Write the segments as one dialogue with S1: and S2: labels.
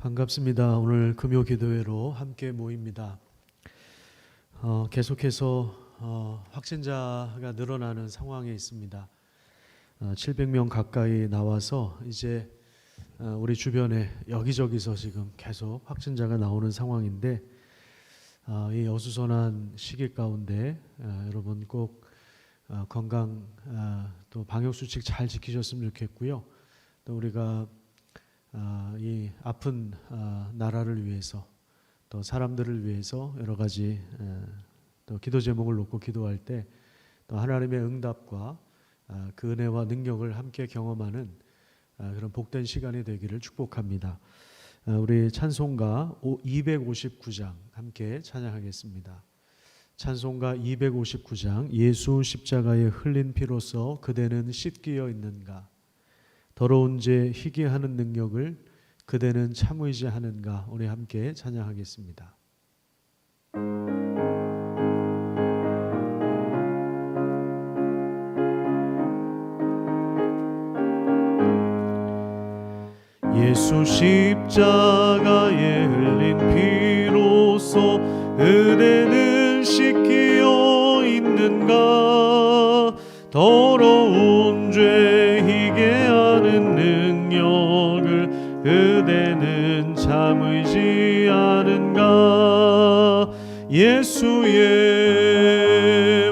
S1: 반갑습니다. 오늘 금요 기도회로 함께 모입니다. 어, 계속해서 어, 확진자가 늘어나는 상황에 있습니다. 어, 700명 가까이 나와서 이제 어, 우리 주변에 여기저기서 지금 계속 확진자가 나오는 상황인데 어, 이 어수선한 시기 가운데 어, 여러분 꼭 어, 건강 어, 또 방역 수칙 잘 지키셨으면 좋겠고요. 또 우리가 아, 이 아픈 아, 나라를 위해서 또 사람들을 위해서 여러 가지 에, 또 기도 제목을 놓고 기도할 때 또 하나님의 응답과 아, 그 은혜와 능력을 함께 경험하는 아, 그런 복된 시간이 되기를 축복합니다. 아, 우리 찬송가 259장 함께 찬양하겠습니다. 찬송가 259장 예수 십자가에 흘린 피로써 그대는 씻기어 있는가 더러운 죄 희게 하는 능력을 그대는 참으이지 하는가 우리 함께 찬양하겠습니다. 예수 십자가에 흘린 피로써 그대는 씻기어 있는가 더러 예수의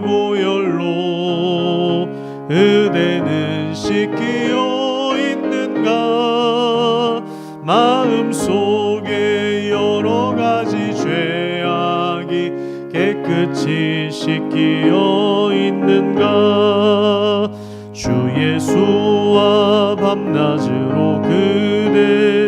S1: 보혈로 그대는 씻기어 있는가? 마음속에 여러 가지 죄악이 깨끗이 씻기어 있는가? 주 예수와 밤낮으로 그대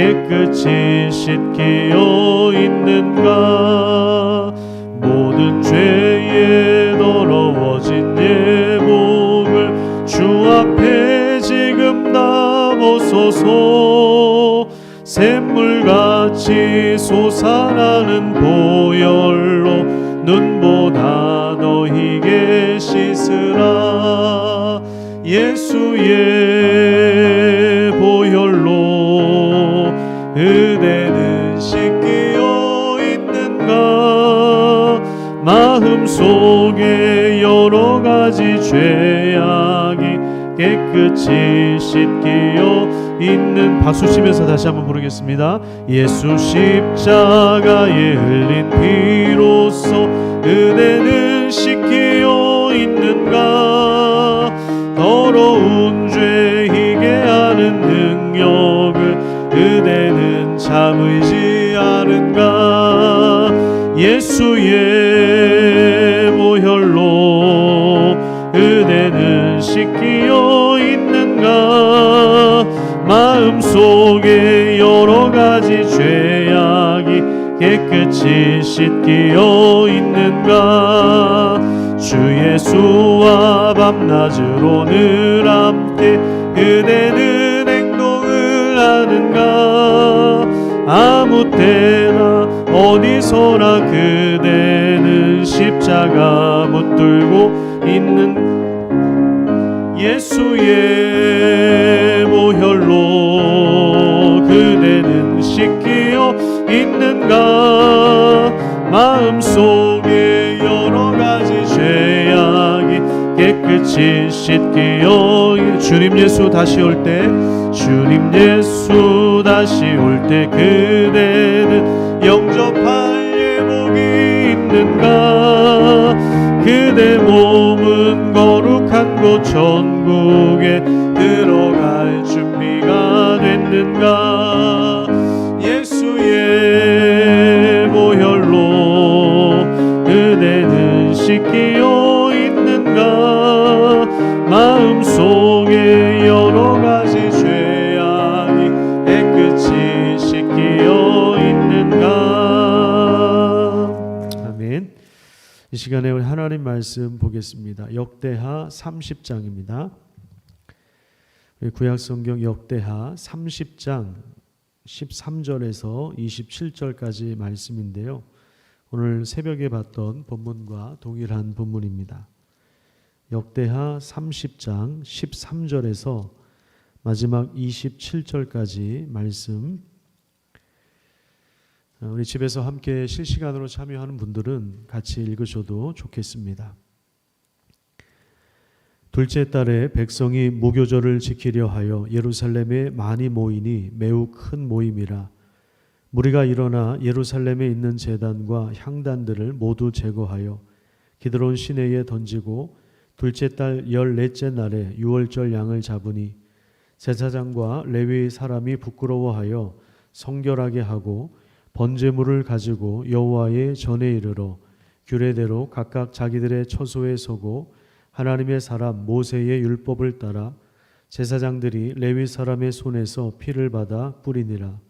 S1: 깨끗이 씻기어 있는가? 모든 죄에 더러워진 예복을 주 앞에 지금 다 벗어서. 샘물같이 솟아나는 보혈로 눈보다 더 희게 씻으라. 예수의 마음속에 여러 가지 죄악이 깨끗이 씻기어 있는 박수 치면서 다시 한번 부르겠습니다. 예수 십자가에 흘린 피로써 그대는 씻기어 있는가 더러운 죄 희게 하는 능력을 그대는 참으지 않은가 예수의 마음속에 여러 가지 죄악이 깨끗이 씻기어 있는가? 주 예수와 밤낮으로 늘 함께 그대는 행동을 하는가? 아무 때나 어디서나 그대는 십자가 붙들고 있는 예수의 있는가? 마음 속에 여러 가지 죄악이 깨끗이 씻기어 주님 예수 다시 올 때 주님 예수 다시 올 때 그대는 영접할 예복이 있는가? 그대 몸은 거룩한 곳 천국에 들어갈 준비가 됐는가 그대는 씻기어 있는가? 마음속에 여러 가지 죄악이 깨끗이 씻기어 있는가? 아멘. 이 시간에 우리 하나님 말씀 보겠습니다. 역대하 30장입니다. 구약 성경 역대하 30장 13절에서 27절까지 말씀인데요. 오늘 새벽에 봤던 본문과 동일한 본문입니다. 역대하 30장 13절에서 마지막 27절까지 말씀 어, 우리 집에서 함께 실시간으로 참여하는 분들은 같이 읽으셔도 좋겠습니다. 둘째 달에 백성이 무교절을 지키려 하여 예루살렘에 많이 모이니 매우 큰 모임이라 무리가 일어나 예루살렘에 있는 제단과 향단들을 모두 제거하여 기드론 시내에 던지고 둘째 달 열넷째 날에 유월절 양을 잡으니 제사장과 레위 사람이 부끄러워하여 성결하게 하고 번제물을 가지고 여호와의 전에 이르러 규례대로 각각 자기들의 처소에 서고 하나님의 사람 모세의 율법을 따라 제사장들이 레위 사람의 손에서 피를 받아 뿌리니라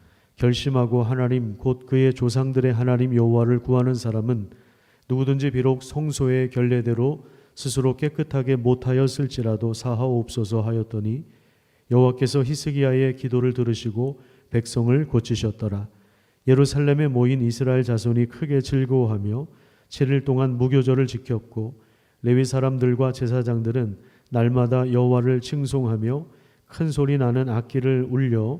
S1: 결심하고 하나님 곧 그의 조상들의 하나님 여호와를 구하는 사람은 누구든지 비록 성소의 결례대로 스스로 깨끗하게 못하였을지라도 사하옵소서 하였더니 여호와께서 히스기야의 기도를 들으시고 백성을 고치셨더라. 예루살렘에 모인 이스라엘 자손이 크게 즐거워하며 7일 동안 무교절을 지켰고 레위 사람들과 제사장들은 날마다 여호와를 칭송하며 큰 소리 나는 악기를 울려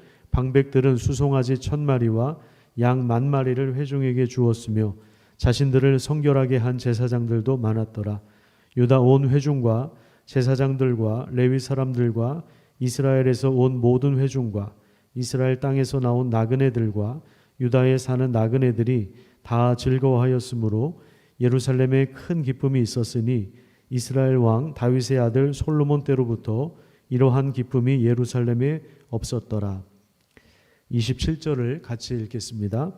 S1: 방백들은 수송아지 천 마리와 양 만 마리를 회중에게 주었으며 자신들을 성결하게 한 제사장들도 많았더라. 유다 온 회중과 제사장들과 레위 사람들과 이스라엘에서 온 모든 회중과 이스라엘 땅에서 나온 나그네들과 유다에 사는 나그네들이 다 즐거워하였으므로 예루살렘에 큰 기쁨이 있었으니 이스라엘 왕 다윗의 아들 솔로몬 때로부터 이러한 기쁨이 예루살렘에 없었더라. 27절을 같이 읽겠습니다.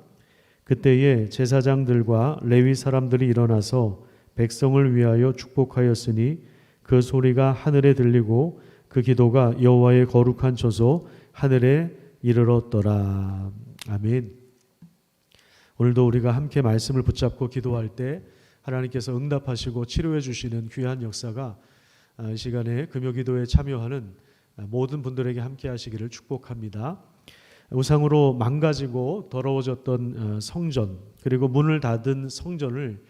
S1: 그때에 제사장들과 레위 사람들이 일어나서 백성을 위하여 축복하였으니 그 소리가 하늘에 들리고 그 기도가 여호와의 거룩한 처소 하늘에 이르렀더라. 아멘. 오늘도 우리가 함께 말씀을 붙잡고 기도할 때 하나님께서 응답하시고 치료해 주시는 귀한 역사가 아, 이 시간에 금요 기도에 참여하는 모든 분들에게 함께 하시기를 축복합니다. 우상으로 망가지고 더러워졌던 어, 성전 그리고 문을 닫은 성전을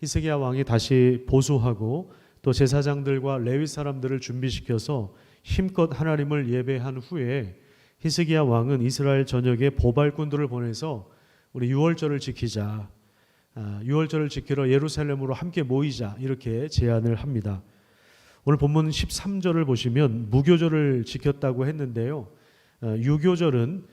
S1: 히스기야 왕이 다시 보수하고 또 제사장들과 레위 사람들을 준비시켜서 힘껏 하나님을 예배한 후에 히스기야 왕은 이스라엘 전역에 보발꾼들을 보내서 우리 유월절을 지키자. 아, 유월절을 지키러 예루살렘으로 함께 모이자 이렇게 제안을 합니다. 오늘 본문 13절을 보시면 무교절을 지켰다고 했는데요. 아, 유교절은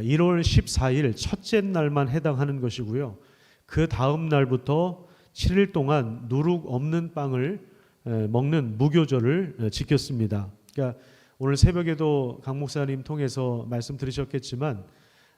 S1: 1월 14일 첫째 날만 해당하는 것이고요. 그 다음 날부터 7일 동안 누룩 없는 빵을 에, 먹는 무교절을 에, 지켰습니다. 그러니까 오늘 새벽에도 강 목사님 통해서 말씀 들으셨겠지만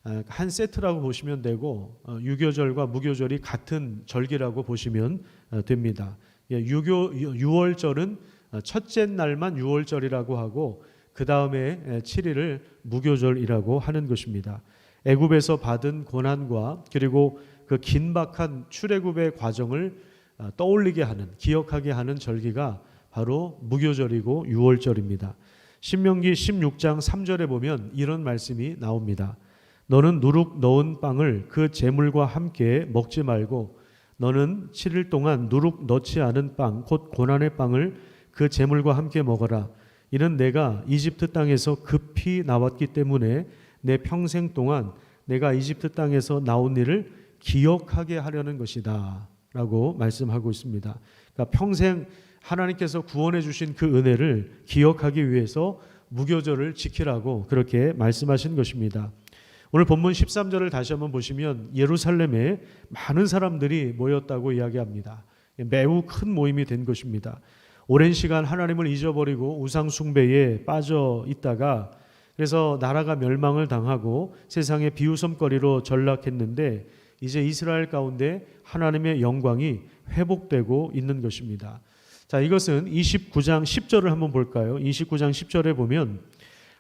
S1: 아, 한 세트라고 보시면 되고 어, 유교절과 무교절이 같은 절기라고 보시면 어, 됩니다. 예, 유교 유- 유월절은 어, 첫째 날만 유월절이라고 하고 그 다음에 7일을 무교절이라고 하는 것입니다. 애굽에서 받은 고난과 그리고 그 긴박한 출애굽의 과정을 어, 떠올리게 하는 기억하게 하는 절기가 바로 무교절이고 유월절입니다. 신명기 16장 3절에 보면 이런 말씀이 나옵니다. 너는 누룩 넣은 빵을 그 재물과 함께 먹지 말고 너는 7일 동안 누룩 넣지 않은 빵 곧 고난의 빵을 그 재물과 함께 먹어라. 이는 내가 이집트 땅에서 급히 나왔기 때문에 내 평생 동안 내가 이집트 땅에서 나온 일을 기억하게 하려는 것이다. 라고 말씀하고 있습니다. 그러니까 평생 하나님께서 구원해 주신 그 은혜를 기억하기 위해서 무교절을 지키라고 그렇게 말씀하신 것입니다. 오늘 본문 13절을 다시 한번 보시면 예루살렘에 많은 사람들이 모였다고 이야기합니다. 매우 큰 모임이 된 것입니다. 오랜 시간 하나님을 잊어버리고 우상 숭배에 빠져 있다가 그래서 나라가 멸망을 당하고 세상의 비웃음거리로 전락했는데 이제 이스라엘 가운데 하나님의 영광이 회복되고 있는 것입니다. 자, 이것은 29장 10절을 한번 볼까요? 29장 10절에 보면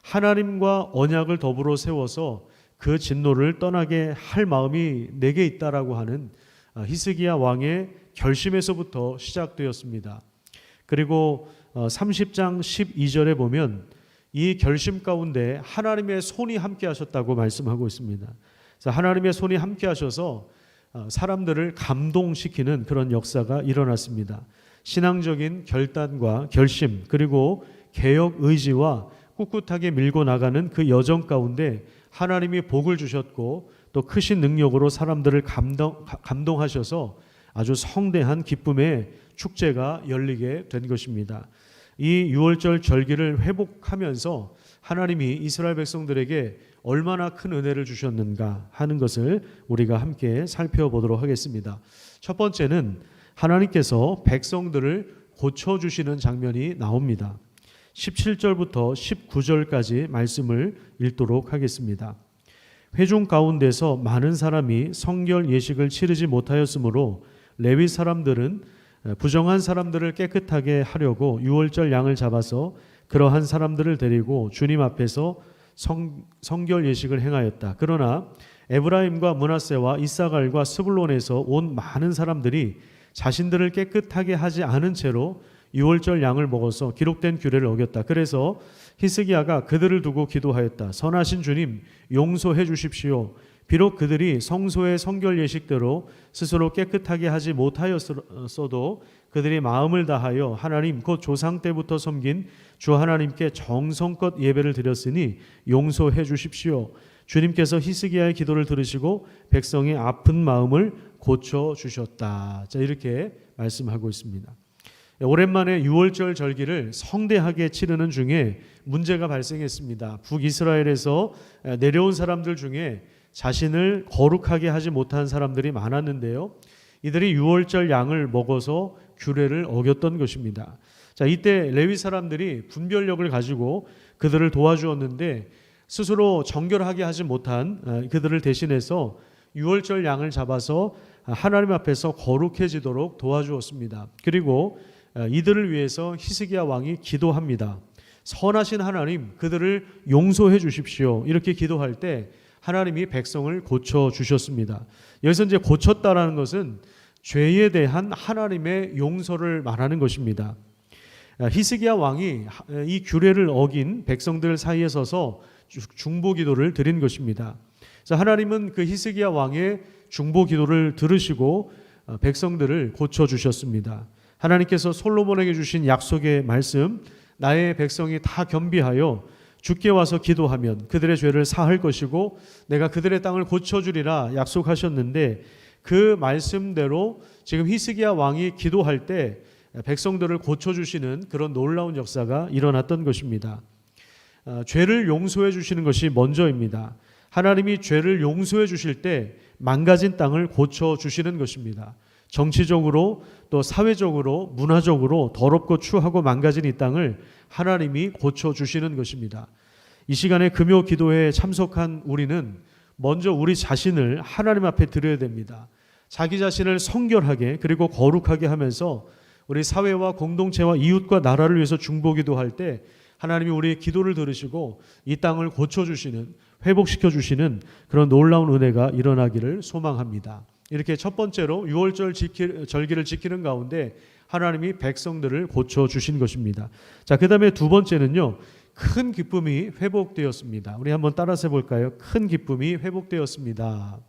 S1: 하나님과 언약을 더불어 세워서 그 진노를 떠나게 할 마음이 내게 있다라고 하는 아, 히스기야 왕의 결심에서부터 시작되었습니다. 그리고 어, 30장 12절에 보면 이 결심 가운데 하나님의 손이 함께 하셨다고 말씀하고 있습니다. 하나님의 손이 함께 하셔서 어, 사람들을 감동시키는 그런 역사가 일어났습니다. 신앙적인 결단과 결심 그리고 개혁 의지와 꿋꿋하게 밀고 나가는 그 여정 가운데 하나님이 복을 주셨고 또 크신 능력으로 사람들을 감동, 가- 감동하셔서 아주 성대한 기쁨의 축제가 열리게 된 것입니다. 이 유월절 절기를 회복하면서 하나님이 이스라엘 백성들에게 얼마나 큰 은혜를 주셨는가 하는 것을 우리가 함께 살펴보도록 하겠습니다. 첫 번째는 하나님께서 백성들을 고쳐 주시는 장면이 나옵니다. 17절부터 19절까지 말씀을 읽도록 하겠습니다. 회중 가운데서 많은 사람이 성결 예식을 치르지 못하였으므로 레위 사람들은 부정한 사람들을 깨끗하게 하려고 유월절 양을 잡아서 그러한 사람들을 데리고 주님 앞에서 성, 성결 예식을 행하였다. 그러나 에브라임과 문하세와 이사갈과 스불론에서 온 많은 사람들이 자신들을 깨끗하게 하지 않은 채로 유월절 양을 먹어서 기록된 규례를 어겼다. 그래서 히스기야가 그들을 두고 기도하였다. 선하신 주님 용서해 주십시오. 비록 그들이 성소의 성결 예식대로 스스로 깨끗하게 하지 못하였어도 그들이 마음을 다하여 하나님 곧 조상 때부터 섬긴 주 하나님께 정성껏 예배를 드렸으니 용서해 주십시오. 주님께서 히스기야의 기도를 들으시고 백성의 아픈 마음을 고쳐 주셨다. 자 이렇게 말씀하고 있습니다. 오랜만에 유월절 절기를 성대하게 치르는 중에 문제가 발생했습니다. 북이스라엘에서 내려온 사람들 중에 자신을 거룩하게 하지 못한 사람들이 많았는데요. 이들이 유월절 양을 먹어서 규례를 어겼던 것입니다. 자, 이때 레위 사람들이 분별력을 가지고 그들을 도와주었는데 스스로 정결하게 하지 못한 어, 그들을 대신해서 유월절 양을 잡아서 하나님 앞에서 거룩해지도록 도와주었습니다. 그리고 어, 이들을 위해서 히스기야 왕이 기도합니다. 선하신 하나님 그들을 용서해 주십시오. 이렇게 기도할 때 하나님이 백성을 고쳐 주셨습니다. 여기서 이제 고쳤다라는 것은 죄에 대한 하나님의 용서를 말하는 것입니다. 아, 히스기야 왕이 하- 이 규례를 어긴 백성들 사이에 서서 주- 중보 기도를 드린 것입니다. 그래서 하나님은 그 히스기야 왕의 중보 기도를 들으시고 어, 백성들을 고쳐 주셨습니다. 하나님께서 솔로몬에게 주신 약속의 말씀 나의 백성이 다 겸비하여 주께 와서 기도하면 그들의 죄를 사할 것이고 내가 그들의 땅을 고쳐 주리라 약속하셨는데 그 말씀대로 지금 히스기야 왕이 기도할 때 백성들을 고쳐 주시는 그런 놀라운 역사가 일어났던 것입니다. 어, 죄를 용서해 주시는 것이 먼저입니다. 하나님이 죄를 용서해 주실 때 망가진 땅을 고쳐 주시는 것입니다. 정치적으로 또 사회적으로 문화적으로 더럽고 추하고 망가진 이 땅을 하나님이 고쳐 주시는 것입니다. 이 시간에 금요 기도회에 참석한 우리는 먼저 우리 자신을 하나님 앞에 드려야 됩니다. 자기 자신을 성결하게 그리고 거룩하게 하면서 우리 사회와 공동체와 이웃과 나라를 위해서 중보기도 할 때 하나님이 우리의 기도를 들으시고 이 땅을 고쳐 주시는 회복시켜 주시는 그런 놀라운 은혜가 일어나기를 소망합니다. 이렇게 첫 번째로 6월절 지키, 절기를 지키는 가운데 하나님이 백성들을 고쳐 주신 것입니다. 자, 그다음에 두 번째는요. 큰 기쁨이 회복되었습니다. 우리 한번 따라서 해 볼까요? 큰 기쁨이 회복되었습니다.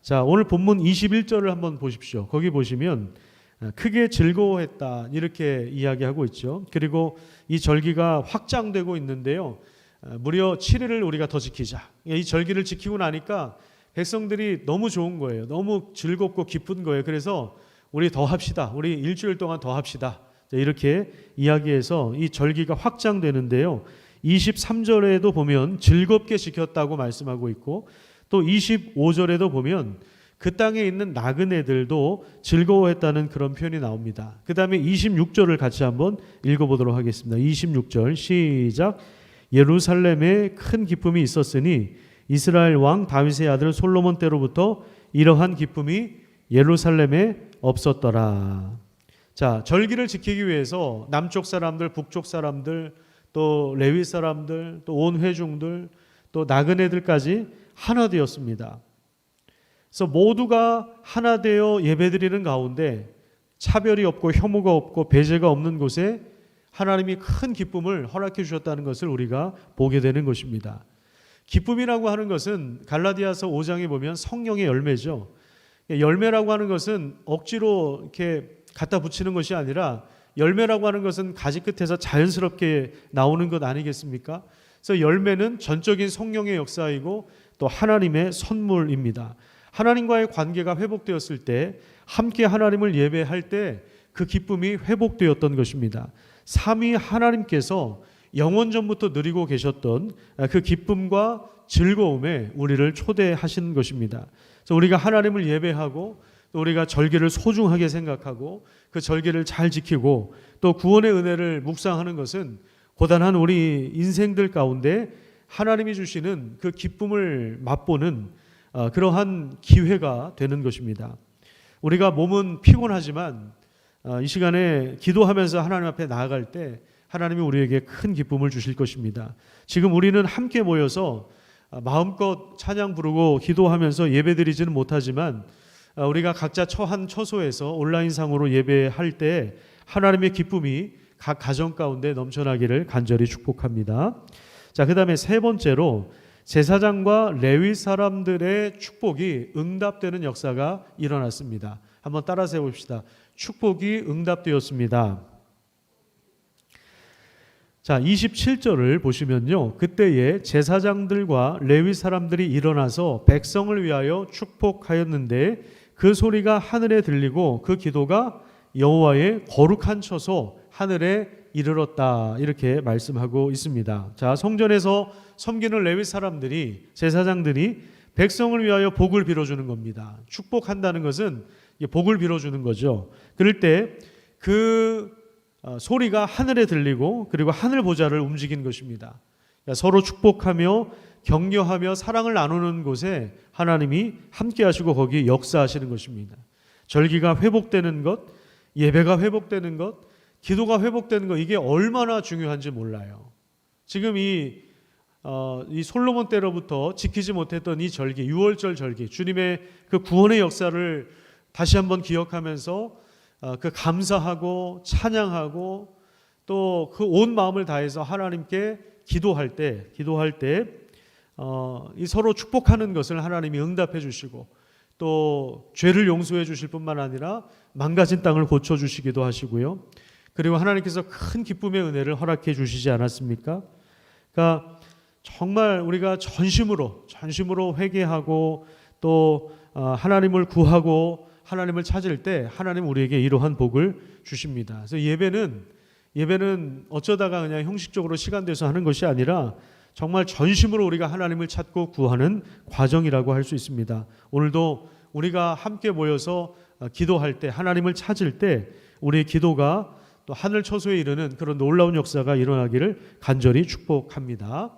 S1: 자, 오늘 본문 21절을 한번 보십시오. 거기 보시면 어, 크게 즐거워했다 이렇게 이야기하고 있죠. 그리고 이 절기가 확장되고 있는데요. 어, 무려 7일을 우리가 더 지키자. 이 절기를 지키고 나니까 백성들이 너무 좋은 거예요. 너무 즐겁고 기쁜 거예요. 그래서 우리 더 합시다. 우리 일주일 동안 더 합시다. 자, 이렇게 이야기해서 이 절기가 확장되는데요. 23절에도 보면 즐겁게 지켰다고 말씀하고 있고 또 25절에도 보면 그 땅에 있는 나그네들도 즐거워했다는 그런 표현이 나옵니다. 그 다음에 26절을 같이 한번 읽어보도록 하겠습니다. 26절 시작. 예루살렘에 큰 기쁨이 있었으니 이스라엘 왕 다윗의 아들 솔로몬 때로부터 이러한 기쁨이 예루살렘에 없었더라. 자, 절기를 지키기 위해서 남쪽 사람들, 북쪽 사람들, 또 레위 사람들, 또 온 회중들, 또 나그네들까지 하나 되었습니다. 그래서 모두가 하나 되어 예배드리는 가운데 차별이 없고 혐오가 없고 배제가 없는 곳에 하나님이 큰 기쁨을 허락해 주셨다는 것을 우리가 보게 되는 것입니다. 기쁨이라고 하는 것은 갈라디아서 5장에 보면 성령의 열매죠. 열매라고 하는 것은 억지로 이렇게 갖다 붙이는 것이 아니라 열매라고 하는 것은 가지 끝에서 자연스럽게 나오는 것 아니겠습니까? 그래서 열매는 전적인 성령의 역사이고 또 하나님의 선물입니다. 하나님과의 관계가 회복되었을 때 함께 하나님을 예배할 때 그 기쁨이 회복되었던 것입니다. 삼위 하나님께서 영원 전부터 누리고 계셨던 그 기쁨과 즐거움에 우리를 초대하신 것입니다. 그래서 우리가 하나님을 예배하고 또 우리가 절기를 소중하게 생각하고 그 절기를 잘 지키고 또 구원의 은혜를 묵상하는 것은 고단한 우리 인생들 가운데 하나님이 주시는 그 기쁨을 맛보는 어, 그러한 기회가 되는 것입니다. 우리가 몸은 피곤하지만 어, 이 시간에 기도하면서 하나님 앞에 나아갈 때 하나님이 우리에게 큰 기쁨을 주실 것입니다. 지금 우리는 함께 모여서 어, 마음껏 찬양 부르고 기도하면서 예배드리지는 못하지만 우리가 각자 처한 처소에서 온라인상으로 예배할 때 하나님의 기쁨이 각 가정 가운데 넘쳐나기를 간절히 축복합니다. 자, 그다음에 세 번째로 제사장과 레위 사람들의 축복이 응답되는 역사가 일어났습니다. 한번 따라서 해 봅시다. 축복이 응답되었습니다. 자, 27절을 보시면요. 그때에 제사장들과 레위 사람들이 일어나서 백성을 위하여 축복하였는데 그 소리가 하늘에 들리고 그 기도가 여호와의 거룩한 처소 하늘에 이르렀다 이렇게 말씀하고 있습니다. 자, 성전에서 섬기는 레위 사람들이 제사장들이 백성을 위하여 복을 빌어 주는 겁니다. 축복한다는 것은 복을 빌어 주는 거죠. 그럴 때그 어, 소리가 하늘에 들리고 그리고 하늘 보좌를 움직인 것입니다. 그러니까 서로 축복하며 격려하며 사랑을 나누는 곳에 하나님이 함께 하시고 거기 역사하시는 것입니다. 절기가 회복되는 것, 예배가 회복되는 것, 기도가 회복되는 것 이게 얼마나 중요한지 몰라요. 지금 이 어, 이 솔로몬 때로부터 지키지 못했던 이 절기, 6월절 절기, 주님의 그 구원의 역사를 다시 한번 기억하면서 어, 그 감사하고 찬양하고 또 그 온 마음을 다해서 하나님께 기도할 때, 기도할 때, 어, 이 서로 축복하는 것을 하나님이 응답해 주시고 또 죄를 용서해 주실 뿐만 아니라 망가진 땅을 고쳐 주시기도 하시고요. 그리고 하나님께서 큰 기쁨의 은혜를 허락해 주시지 않았습니까? 그러니까 정말 우리가 전심으로 전심으로 회개하고 또 어, 하나님을 구하고 하나님을 찾을 때 하나님 우리에게 이러한 복을 주십니다. 그래서 예배는 예배는 어쩌다가 그냥 형식적으로 시간 돼서 하는 것이 아니라 정말 전심으로 우리가 하나님을 찾고 구하는 과정이라고 할 수 있습니다. 오늘도 우리가 함께 모여서 어, 기도할 때 하나님을 찾을 때 우리의 기도가 또 하늘 초소에 이르는 그런 놀라운 역사가 일어나기를 간절히 축복합니다.